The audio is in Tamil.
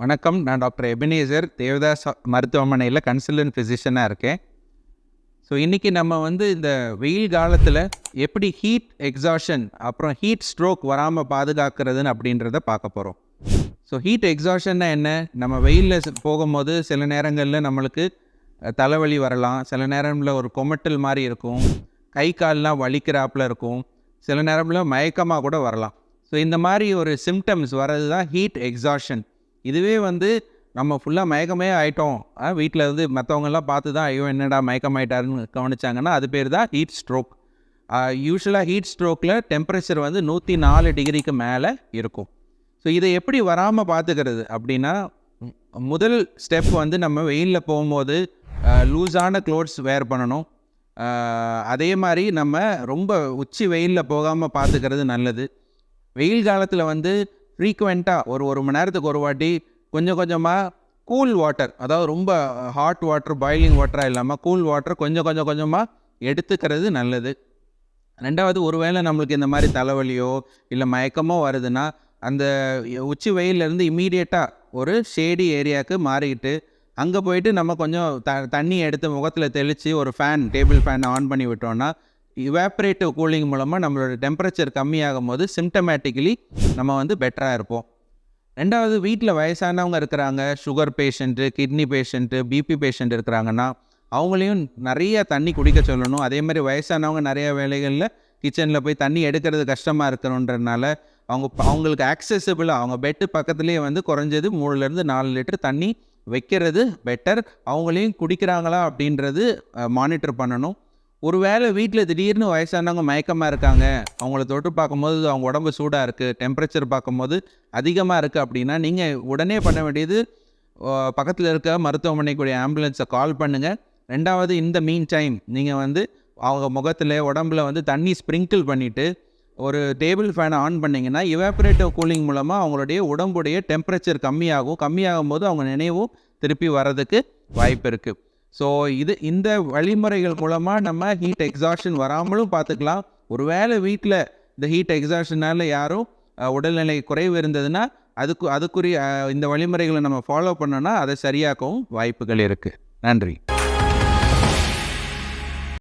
வணக்கம். நான் டாக்டர் எபினேசர் தேவதாஸ் மருத்துவமனையில் கன்சல்டன்ட் ஃபிசிஷியனாக இருக்கேன். ஸோ இன்றைக்கி நம்ம வந்து இந்த வெயில் காலத்தில் எப்படி ஹீட் எக்ஸாஷன் அப்புறம் ஹீட் ஸ்ட்ரோக் வராமல் பாதுகாக்கிறதுன்னு அப்படின்றத பார்க்க போகிறோம் ஸோ ஹீட் எக்ஸாஷன்னா என்ன? நம்ம வெயிலில் போகும்போது சில நேரங்களில் நம்மளுக்கு தலைவலி வரலாம். சில நேரங்களில் ஒரு கொமட்டல் மாதிரி இருக்கும். கை கால்லாம் வலிக்கிறாப்பில் இருக்கும். சில நேரங்களில் மயக்கமாக கூட வரலாம். ஸோ இந்த மாதிரி ஒரு சிம்டம்ஸ் வர்றது தான் ஹீட் எக்ஸாஷன் இதுவே வந்து நம்ம ஃபுல்லாக மயக்கமே ஆயிட்டோம். வீட்டில் இருந்து மற்றவங்கெல்லாம் பார்த்து தான் ஐயோ என்னடா மயக்கம் ஆயிட்டாருன்னு கவனிச்சாங்கன்னா அது பேர் தான் ஹீட் ஸ்ட்ரோக் யூஸ்வலாக ஹீட் ஸ்ட்ரோக்கில் டெம்பரேச்சர் வந்து நூற்றி நாலு டிகிரிக்கு மேலே இருக்கும். ஸோ இதை எப்படி வராமல் பார்த்துக்கிறது அப்படின்னா முதல் ஸ்டெப் வந்து நம்ம வெயிலில் போகும்போது லூஸான க்ளோத்ஸ் வேர் பண்ணணும். அதே மாதிரி நம்ம ரொம்ப உச்சி வெயிலில் போகாமல் பார்த்துக்கிறது நல்லது. வெயில் காலத்தில் வந்து ஃப்ரீக்குவெண்ட்டாக ஒரு ஒரு மணி நேரத்துக்கு ஒரு வாட்டி கொஞ்சம் கொஞ்சமாக கூல் வாட்டர் அதாவது ரொம்ப ஹாட் வாட்டர் பாய்லிங் வாட்டராக இல்லாமல் கூல் வாட்டர் கொஞ்சம் கொஞ்சம் கொஞ்சமாக எடுத்துக்கிறது நல்லது. ரெண்டாவது ஒருவேளை நம்மளுக்கு இந்த மாதிரி தலைவலியோ இல்லை மயக்கமோ வருதுன்னா அந்த உச்சி வெயிலேருந்து இமீடியட்டாக ஒரு ஷேடி ஏரியாவுக்கு மாறிக்கிட்டு அங்கே போயிட்டு நம்ம கொஞ்சம் த தண்ணி எடுத்து முகத்தில் தெளித்து ஒரு ஃபேன் டேபிள் ஃபேன் ஆன் பண்ணி விட்டோம்னா இவாப்ரேட்டிவ் கூலிங் மூலமாக நம்மளோட டெம்பரேச்சர் கம்மியாகும் போது சிம்டமேட்டிக்கலி நம்ம வந்து பெட்டராக இருப்போம். ரெண்டாவது வீட்டில் வயசானவங்க இருக்கிறாங்க sugar patient kidney patient BP patient இருக்கிறாங்கன்னா அவங்களையும் நிறைய தண்ணி குடிக்க சொல்லணும். அதே மாதிரி வயசானவங்க நிறைய வேலைகளில் கிச்சனில் போய் தண்ணி எடுக்கிறது கஷ்டமாக இருக்கணுன்றதுனால அவங்க அவங்களுக்கு ஆக்சசபிளாக அவங்க பெட்டு பக்கத்துலேயே வந்து குறைஞ்சது மூணுலேருந்து நாலு லிட்டர் தண்ணி வைக்கிறது பெட்டர் அவங்களையும் குடிக்கிறாங்களா அப்படின்றது மானிட்டர் பண்ணணும். ஒருவேளை வீட்டில் திடீர்னு வயசானவங்க மயக்கமாக இருக்காங்க. அவங்கள தொட்டு பார்க்கும்போது அவங்க உடம்பு சூடாக இருக்குது டெம்பரேச்சர் பார்க்கும்போது அதிகமாக இருக்குது அப்படின்னா நீங்கள் உடனே பண்ண வேண்டியது பக்கத்தில் இருக்க மருத்துவமனைக்குரிய ஆம்புலன்ஸை கால் பண்ணுங்கள் ரெண்டாவது இந்த மீன் டைம் நீங்கள் வந்து அவங்க முகத்தில் உடம்புல வந்து தண்ணி ஸ்ப்ரிங்கிள் பண்ணிவிட்டு ஒரு டேபிள் ஃபேனை ஆன் பண்ணிங்கன்னா இவாப்ரேட்டிவ் கூலிங் மூலமாக அவங்களுடைய உடம்புடைய டெம்பரேச்சர் கம்மியாகும். கம்மியாகும் போது அவங்க நினைவும் திருப்பி வர்றதுக்கு வாய்ப்பு இருக்குது ஸோ இது இந்த வழிமுறைகள் மூலமாக நம்ம ஹீட் எக்ஸாஷன் வராமலும் பார்த்துக்கலாம் ஒருவேளை வீட்டில் இந்த ஹீட் எக்ஸாஷனால் யாரும் உடல்நிலை குறைவு இருந்ததுன்னா அதுக்கு அதுக்குரிய இந்த வழிமுறைகளை நம்ம ஃபாலோ பண்ணோன்னா அதை சரியாக்கவும் வாய்ப்புகள் இருக்குது நன்றி.